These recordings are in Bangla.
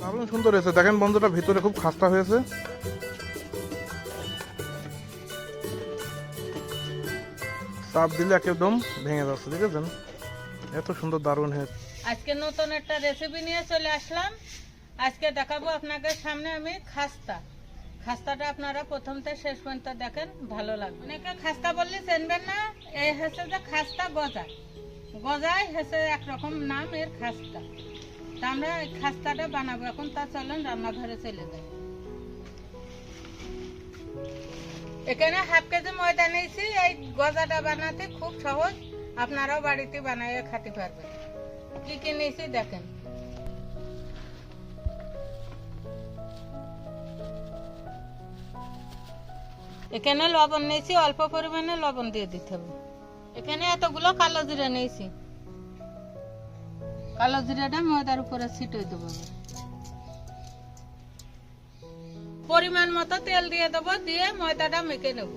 দারুণ সুন্দর হয়েছে দেখেন বন্ধুটা ভিতরে খুব খাস্তা হয়েছে। চাপ দিলে একদম ভেঙে যাচ্ছে, দেখেছেন? এত সুন্দর দারুণ হয়েছে। আজকে নতুন একটা রেসিপি নিয়ে চলে আসলাম। আজকে দেখাবো আপনাদের সামনে আমি খাস্তা। খাস্তাটা আপনারা প্রথম থেকে শেষ পর্যন্ত দেখেন, ভালো লাগবে। অনেকে খাস্তা বললে চেনবেন না, এই হচ্ছে যে খাস্তা গজা গজাই হচ্ছে একরকম নাম এর খাস্তা। তা আমরা খাস্তাটা বানাবো। এখন তা চলেন, রান্নাঘরে চলে যাই। এখানে হাফ কেজি ময়দা নিয়েছি, এই গজাটা বানাতে খুব সহজ। আপনারাও বাড়িতে বানাইয়ে খেতে পারবেন। কি কি নিয়েছি দেখেন। এখানে লবণ নিয়েছি, অল্প পরিমাণে লবণ দিয়ে দিতে হবে। এখানে এতগুলো কালো জিরা নিয়েছি। কালো জিরাটা ময়দার উপরে ছিটিয়ে দেবো। পরিমাণ মতো তেল দিয়ে দেবো, দিয়ে ময়দাটা মেখে নেব।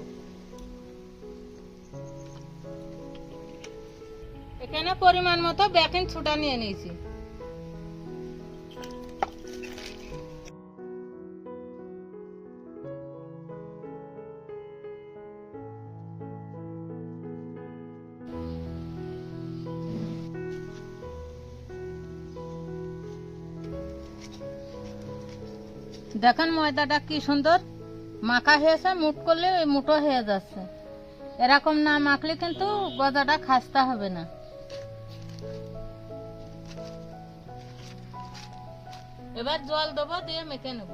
এখানে পরিমাণ মতো বেকিং ছুটা নিয়ে নিয়েছি। দেখেন ময়দাটা কি সুন্দর। মাখা হয়েছে, মুট করলে ওই মুটো হয়ে যাচ্ছে। এরকম না মাখলে কিন্তু গজাটা খাস্তা হবে না। এবার জল দেবো, দিয়ে মেখে নেব।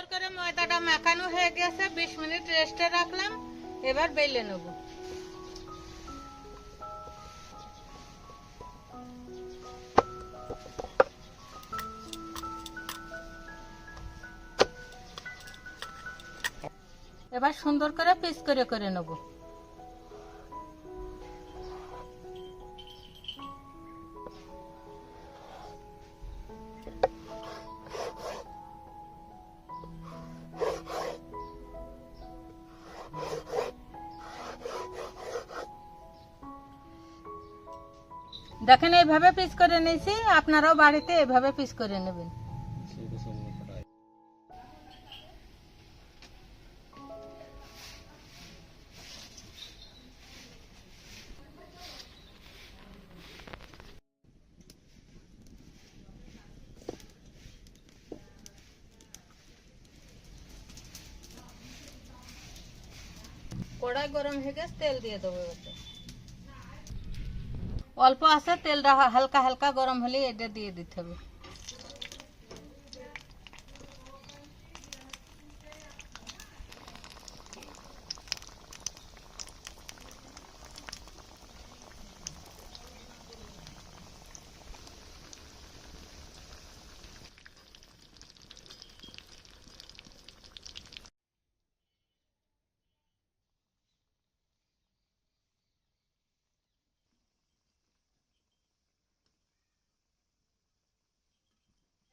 করে মাখানো হয়ে গেছে, বিশ মিনিট রেস্টে রাখলাম, এবার বেলে এবার সুন্দর করে পিস করে করে নেব। দেখেন, এইভাবে পিস করে নিয়েছি, আপনারাও বাড়িতে এভাবে পিস করে নেবেন। কড়াই গরম হয়ে গেছে, তেল দিয়ে দেবো অল্প আছে তেলটা হা- হালকা হালকা গরম হলে এটা দিয়ে দিতে হবে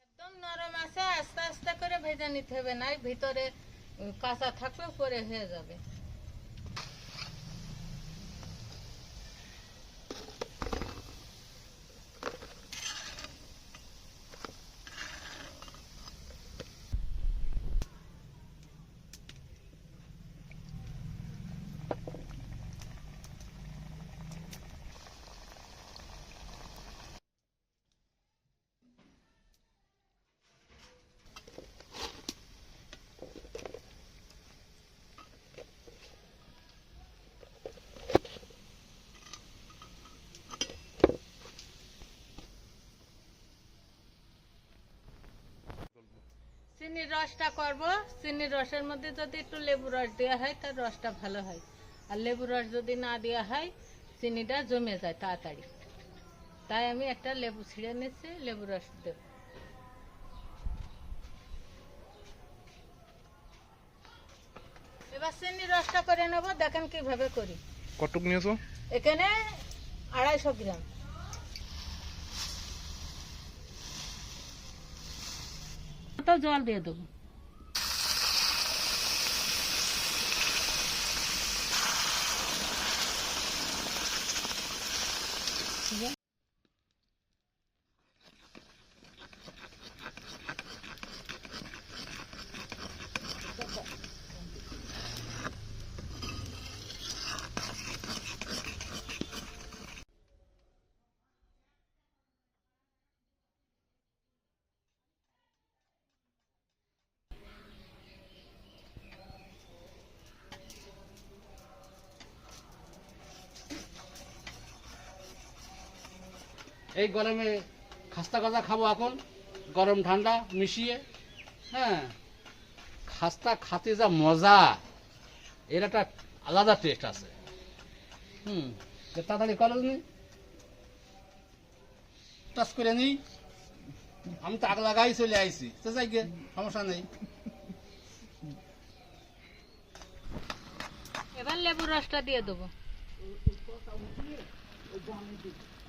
একদম নরম আছে, আস্তে আস্তে করে ভেজে নিতে হবে না ভিতরে কাঁচা থাকলেও পরে হয়ে যাবে। চিনির রসটা করব। চিনির রসের মধ্যে যদি একটু লেবু রস দেওয়া হয় তার রসটা ভালো হয়। আর লেবু রস যদি না দেওয়া হয় চিনিটা জমে যায় তাড়াতাড়ি। তাই আমি একটা লেবু ছিঁড়ে নিচ্ছি লেবু রস দেব। এবার চিনির রসটা করে নেব দেখেন কীভাবে করি। কটুক নিয়েছো? এখানে আড়াইশো গ্রাম। তো জল দিয়ে দেবো ঠিক আছে? এই গরমে খাস্তা গজা খাব এখন। গরম ঠান্ডা মিশিয়ে। হ্যাঁ খাস্তা খাতে যা মজা। এর একটা আলাদা টেস্ট আছে। হুম তাড়াতাড়ি করো নি। টাচ করে নি। আমি তো আগ লাগাই চলে আইছি। তো যাই গে, সমস্যা নেই। এবার লেবুর রসটা দিয়ে দেবো।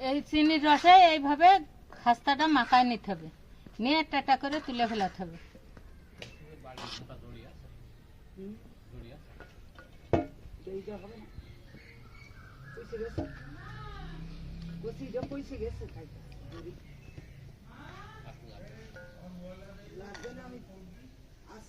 এই চিনির রসে এইভাবে খাস্তাটা মাখায় নিতে হবে। নিয়ে একটা করে তুলে ফেলাতে হবে। jeune homme en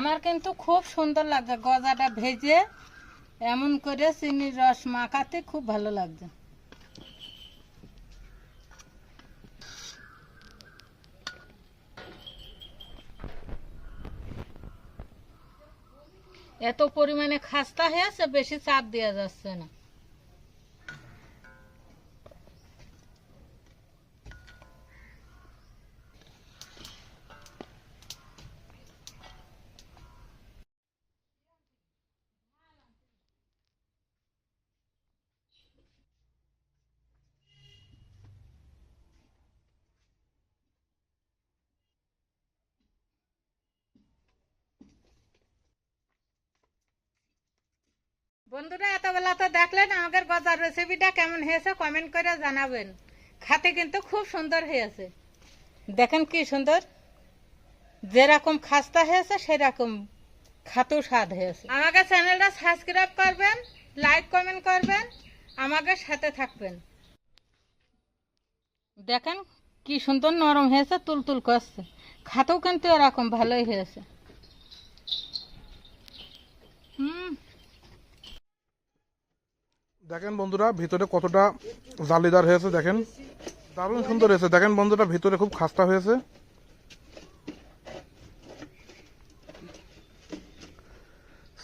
আমার কিন্তু খুব সুন্দর লাগছে। গজাটা ভেজে এমন করে চিনির রস মাখাতে খুব ভালো লাগছে। এত পরিমাণে খাস্তা হয়েছে বেশি চাপ দেওয়া যাচ্ছে না। বন্ধুরা, এত বেলা তো দেখলেন আমাদের গজার রেসিপিটা কেমন হয়েছে কমেন্ট করে জানাবেন। খাতে কিন্তু খুব সুন্দর হয়েছে। দেখেন কি সুন্দর? যেরকম খাস্তা হয়েছে, সেরকম খাতু স্বাদ হয়েছে। আমাকে চ্যানেলটা সাবস্ক্রাইব করবেন লাইক কমেন্ট করবেন, আমাকে সাথে থাকবেন। দেখেন কি সুন্দর নরম হয়েছে, তুলতুল করছে। খাতেও কিন্তু এরকম ভালোই হয়েছে। হুম। দেখেন বন্ধুরা, ভিতরে কতটা জালিদার হয়েছে দেখেন। দারুণ সুন্দর হয়েছে। দেখেন বন্ধুরা, ভিতরে খুব খাস্তা হয়েছে।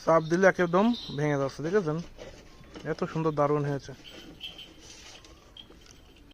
চাপ দিলে একদম ভেঙে যাচ্ছে, দেখেছেন? এত সুন্দর দারুণ হয়েছে।